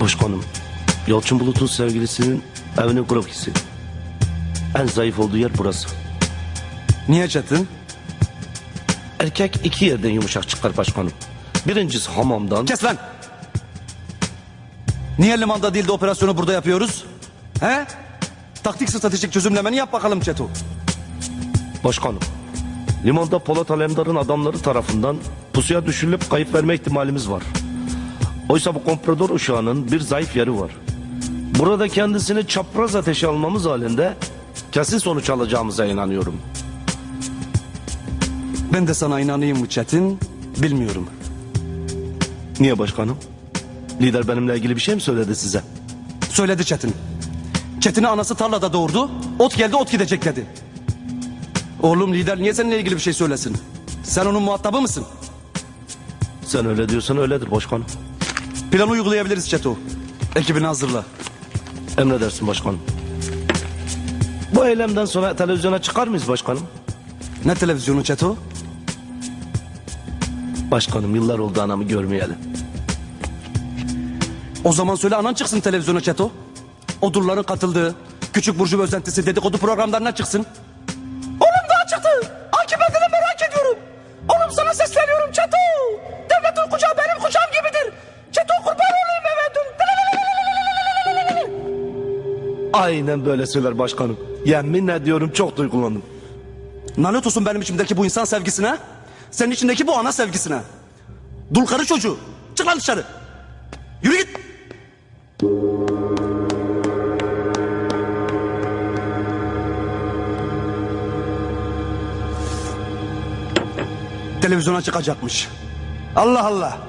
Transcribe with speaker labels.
Speaker 1: Başkanım, Yalçın Bulut'un sevgilisinin evinin krokisi. En zayıf olduğu yer burası.
Speaker 2: Niye Çetin?
Speaker 1: Erkek iki yerden yumuşak çıkar başkanım. Birincisi hamamdan.
Speaker 2: Kes lan! Niye limanda değil de operasyonu burada yapıyoruz? He? Taktik stratejik çözümlemeni yap bakalım Çeto.
Speaker 1: Başkanım, limanda Polat Alemdar'ın adamları tarafından pusuya düşürülüp kayıp verme ihtimalimiz var. Oysa bu komprador uşağının bir zayıf yeri var. Burada kendisini çapraz ateşe almamız halinde kesin sonuç alacağımıza inanıyorum.
Speaker 2: Ben de sana inanayım mı Çetin? Bilmiyorum.
Speaker 1: Niye başkanım? Lider benimle ilgili bir şey mi söyledi size?
Speaker 2: Söyledi Çetin. Çetin'i anası tarlada doğurdu. Ot geldi ot gidecek dedi. Oğlum lider niye seninle ilgili bir şey söylesin? Sen onun muhatabı mısın?
Speaker 1: Sen öyle diyorsan öyledir başkanım.
Speaker 2: Planı uygulayabiliriz Çeto. Ekibini hazırla.
Speaker 1: Emredersin başkanım. Bu eylemden sonra televizyona çıkar mıyız başkanım?
Speaker 2: Ne televizyonu Çeto?
Speaker 1: Başkanım yıllar oldu anamı görmeyeli.
Speaker 2: O zaman söyle anan çıksın televizyona Çeto. Odurların katıldığı, küçük burcu özentisi dedikodu programlarına çıksın.
Speaker 1: Aynen böyle söyler başkanım. Yemin ediyorum çok duygulandım.
Speaker 2: Lanet olsun benim içimdeki bu insan sevgisine. Senin içindeki bu ana sevgisine. Dul çocuğu. Çık lan dışarı. Yürü git. Televizyona çıkacakmış. Allah Allah.